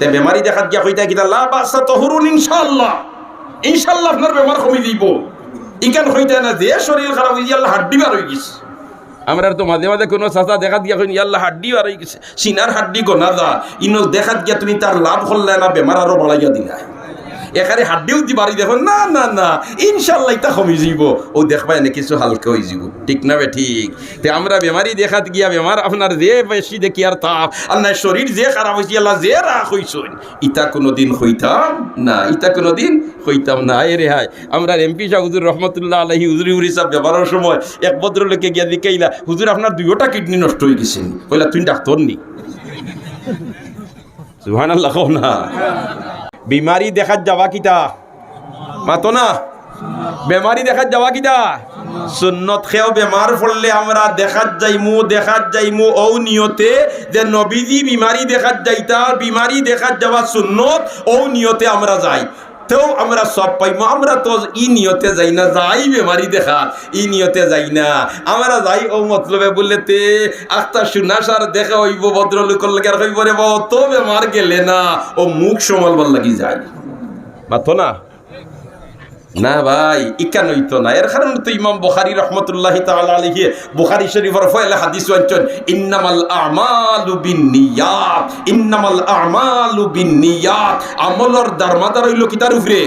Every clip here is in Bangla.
বেমারি দেখাত গিয়া হইতা কিতা, লা বাসা তহরুন ইনশাআল্লাহ। ইনশাআল্লাহ আপনার বেমার কমি দিব। ইকান হইতা না যে শরীর খারাপ হইয়া আল্লাহ হাড্ডি বার হয়ে গেছে। আমরা তো মাঝে মাঝে কোনো চাচা দেখাত গিয়া হইনি আল্লাহ হাড্ডি বার হয়ে গেছে। সিনার হাড্ডি গোনা যা ইনো দেখাত গিয়া তুমি তার লাভ করলে না, বেমার আরও বাড়াইয়া দিলা এখানে হাড্ডিও দি বাড়ি দেখো না না না। ইনশাল্লাহ এটা কমি যাব। ও দেখবা এনে কিছু হালকা হয়ে যাব। ঠিক না বে, ঠিক? তে আমরা বেমারি দেখাত গিয়া বেমার আপনার যে বেশি দেখি আর তাপ না, শরীর যে খারাপ হয়েছে আল্লাহ যে রাখ হইছুন। ইটা কোনোদিন হইতাম না ইটা কোনোদিন হইতাম না। এ রে হাই আমরা এমপি সাহ হুজুর রহমতুল্লাহ আলহি হুজুরি হুরি সাহেব ব্যবহারের সময় এক ভদ্রলোকে গিয়া দিকেইলা হুজুর, আপনার দুইটা কিডনি নষ্ট হয়ে গেছে কইলা, তুই ডাক্তার নি? সুহান আল্লাহ না। বিমারি দেখাত যাওয়া কিতা? মাতো না? বেমারি দেখাত যাওয়া কিতা? সুন্নত খেয়েও বেমার পড়লে আমরা দেখাত যাইমু দেখাত যাইমু। ও নিয়তে যে নবীজি বিমারি দেখাত যাইতা বিমারি দেখাত যাওয়া সুন্নত ও নিয়তে আমরা যাই। তেও আমরা সব পাইবো আমরা তো ই নিয়তে যাই না, যাই বেমারি দেখা, ই নিয়তে যাই না। আমরা যাই ও মতলবে বললে তে, আখতা শুনা সার দেখা হইব, ভদ্রলোকর লাগে আর হইব রে অত বেমার গেলে না, ও মুখ সমালবার লাগি যায়। মাথো না? না ভাই ইকান হইতো না। এর কারণে তো ইমাম বুখারী রহমতুল্লাহ তাআলা আলাইহি বুখারী শরীফের ফয়লা হাদিস ওয়াঞ্চন ইন্নামাল আমালু বিন্নিয়াত ইন্নামাল আমালু বিন্নিয়াত। আমলর দারমাদার হইল কিতার উপরে?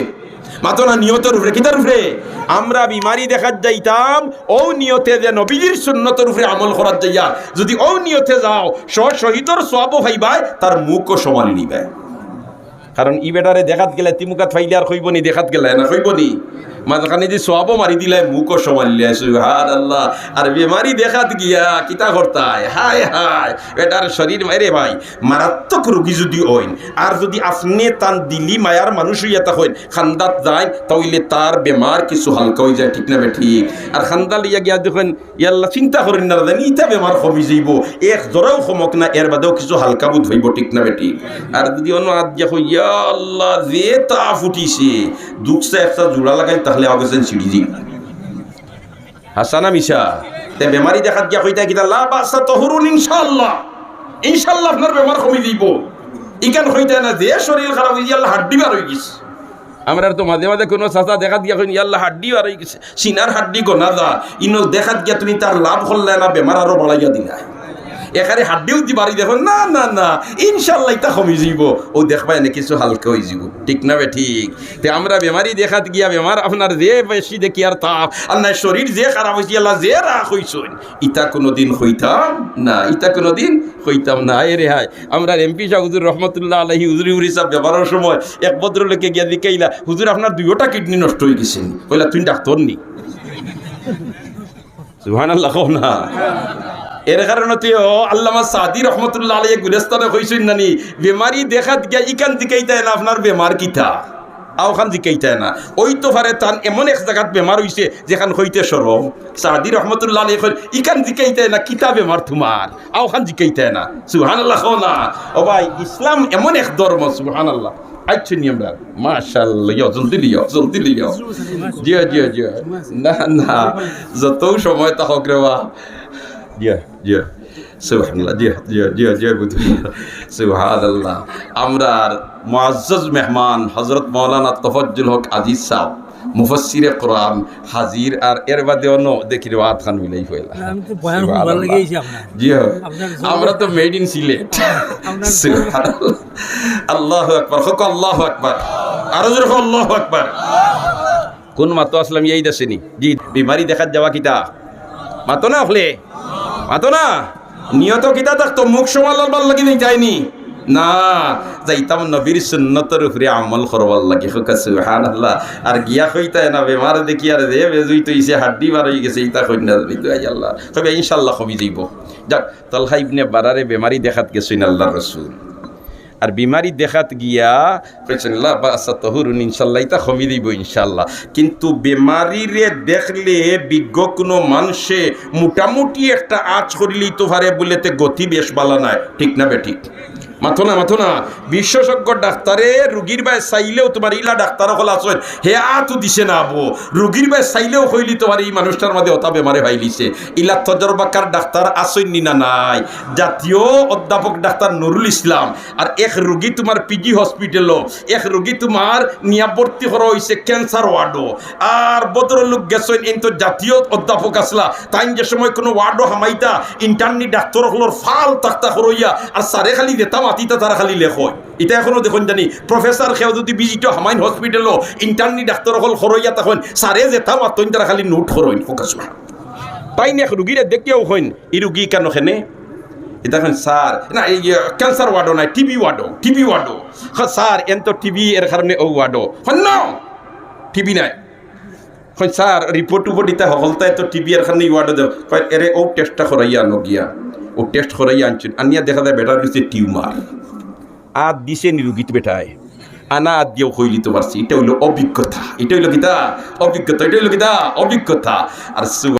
মাতো না নিয়তের উপরে কিতার উপরে? আমরা বিমারি দেখাত যাইতাম ও নিয়তে যে নবীজির সুন্নতের উপরে আমল করার যাইয়া। যদি ও নিয়তে যাও স শহীদর সবও ভাইবাই তার মুখও সমালি নিবে কারণ ই বেটারে দেখাত গেলে তিমুকাত ফাইলে আর কইব নি, দেখাত গেলে না কইব নি। মাঝখানে যে সবও মারি দিলে, মুখও সমালিলে সুহান আল্লাহ আর বেমারি দেখাত গিয়া কিতা করতায়? হায় হায়, বেটার শরীর মারে ভাই, মারাত্মক রোগী যদি হইন, আর যদি আপনি তান দিলি মায়ার মানুষ হইয়া তা হইন, খান্দাত যায় তাইলে তার বেমার কিছু হালকা হয়ে যায়, ঠিক না ঠিক? আর খান্দা লইয়া গিয়া দেখেন, ইয়াল্লা চিন্তা করেন না জানি ইটা বেমার কমি যাইব। এক জোরাও কমক না, এর বাদেও কিছু হালকা বুধ হইব, ঠিক না ঠিক? আর যদি অন্য আজ দেখো ইয়া আল্লাহ যে তা ফুটিছে দুঃখসা একটা জোড়া লাগাই, তাহলে আগেছেন সিঁড়ি দিই হাসানা মিশা তে বেমারি দেখাত গিয়া কইতা কিতা লা বাসা তহরুন ইনশাআল্লাহ। ইনশাআল্লাহ আপনার বেমার কমি দিব। ইকান কইতা না, যে শরীর খারাপ হইয়া আল্লাহ হাড্ডি বার হয়ে গেছে। আমরা তো মাঝে মাঝে কোনো চাচা দেখাত গিয়া কইন আল্লাহ হাড্ডি বার হয়ে গেছে। সিনার হাড্ডি গোনা যা ইনো দেখাত গিয়া তুমি তার লাভ করলে না, বেমার আরও বাড়াইয়া দিলা। এখানে হাড্ডিও দি বাড়ি দেখো, না না না, ইনশাল্লাহ এটা কমি যাব ও দেখবা এনে কিছু হালকা হয়ে যাব ঠিক না বে, ঠিক? তে আমরা বেমারি দেখাত গিয়া বেমার আপনার যে বেশি দেখি আর তাপ, আর না শরীর যে খারাপ হয়েছে আল্লাহ যে রাখ হইছুন ইটা কোনোদিন হইতাম না ইটা কোনোদিন হইতাম না। এ রে হাই আমরা এমপি সাহ হুজুর রহমতুল্লাহ আলহি হুজুরি হুরি সাহেব ব্যবহারের সময় এক ভদ্রলোকে গিয়া দিকেইলা হুজুর, আপনার দুইটা কিডনি নষ্ট হয়ে গেছে কইলা, তুই ডাক্তার নি? সুহান আল্লাহ না। এর কারণে তুই আল্লামা সাদি রহমতুল্লাহ আলী গুলেস্তানে কইছেন নানি। বেমারি দেখাত গিয়া ইকান দিকেইতায় না, আপনার বেমার কিতা? আওখান দিকেইতায় না। ওই তো পারে তান এমন এক জায়গাত বেমার হইছে, যেখান হইতে সরম। সাদি রহমতুল্লাহ আলী কই ইকান দিকেইতায় না, কিতা বেমার তোমার? আওখান দিকেইতায় না। সুহান আল্লাহ না। ও ভাই, ইসলাম এমন এক ধর্ম সুহান আল্লাহ আচ্ছা নিয়ম রাখ মাশাল্লাহ জলদি লিও জলদি লিও জিও জিও জিও না না। যত সময় তা হোক রে বা। জিয়া। জিয়া সুবহানাল্লাহ জিয়া জিয়া জিয়া জিয়া সুবহানাল্লাহ আমরা মুআজ্জাজ মেহমান হযরত মাওলানা তফজ্জুল হক আজিজ সাহেব মুফাসসিরে কোরআন হাজির আর এর বাদে অন্য দেখি খান মিলাই হইলা জি। আমরা তো মেড ইন সিলেট আল্লাহু আকবার হোক আল্লাহু আকবার আরও জোরে আল্লাহু আকবার কোন মাতো আসলাম এই দেশেনি জি বিমারি দেখাত যাওয়া কিতা মাতো না হলে মাতো না নিয়ত কিতা থাকতো মুখ সমালার ভালো লাগি যায়নি না, যাইতাম নবীর সুন্নতর উপরে আমল করবার লাগে সুহান আল্লাহ আর গিয়া কইতায় না, বেমার দেখি, আর রে বেজুই তো ইসে হাড্ডি বার হয়ে গেছে, ইতা কই না জানি তুই আল্লাহ। কবে ইনশাল্লাহ কবি দিব যাক, তলহা ইবনে বারারে বেমারি দেখাত গেছেন আল্লাহর রাসূল। আর বিমারি দেখাত গিয়া তহরুন, ইনশাল্লাহ তা কমি দিব, ইনশাল্লাহ। কিন্তু বেমারিরে দেখলে বিজ্ঞ কোনো মানুষে মোটামুটি একটা আজ করিলেই তো পারে বলেতে গতি বেশ বালা নাই। ঠিক না বে ঠিক? মাথো না মাথো না। বিশেষজ্ঞ ডাক্তারে রুগীর বাই চাইলেও তোমার ইলা ডাক্তার হল আসেন হে আতু দিছে না আবো রুগীর বাই চাইলেও হইলি তোমার এই মানুষটার মধ্যে অতা বেমারে ভাইলিছে ইলা তজরবাকার ডাক্তার আসেননি না নাই? জাতীয় অধ্যাপক ডাক্তার নুরুল ইসলাম। আর এক রুগী তোমার পিজি হসপিটালও। এক রুগী তোমার নিয়াবর্তি করা হয়েছে ক্যান্সার ওয়ার্ডও। আর বদরলোক গেছেন এই তো জাতীয় অধ্যাপক আসলা। তাই যে সময় কোনো ওয়ার্ডও হামাইতা, ইন্টারনি ডাক্তার ফাল তাক্তা হরইয়া, আর সারে খালি দেতাম আতিতা তারা খালি লেখয় এটা এখনও দেখুন জানি প্রফেসর খেয়াও যদি বিজিত হামাইন হসপিটালও ইন্টারনি ডাক্তার হল হরইয়া তখন সারে যেতাম আর তারা খালি নোট হরইন ফোকাস তাই না রুগীরা দেখিয়াও হইন এই রুগী কেন খেনে? এটা এখন স্যার না, এই ক্যান্সার ওয়ার্ডও নাই টিবি ওয়ার্ডও টিবি ওয়ার্ডও হ্যাঁ স্যার এন তো টিবি এর কারণে ও ওয়ার্ডও হন টিবি নাই। হয় স্যার রিপোর্ট উপর দিতে হলতায় তো টিবি এর কারণে ওয়ার্ডও দেব কয় এরে ও টেস্টটা করাইয়া আনো গিয়া। ও টেস্ট করাই আনছেন। আনিয়া দেখা যায় বেটার হয়েছে টিউমার। আর দিছে নি রুগীত বেটায়। আনা দিয়েও হইলি পারছি এটা হইল অভিজ্ঞতা। এটা হইল কিতা অভিজ্ঞতা। এটা হইল কিতা অভিজ্ঞতা। আর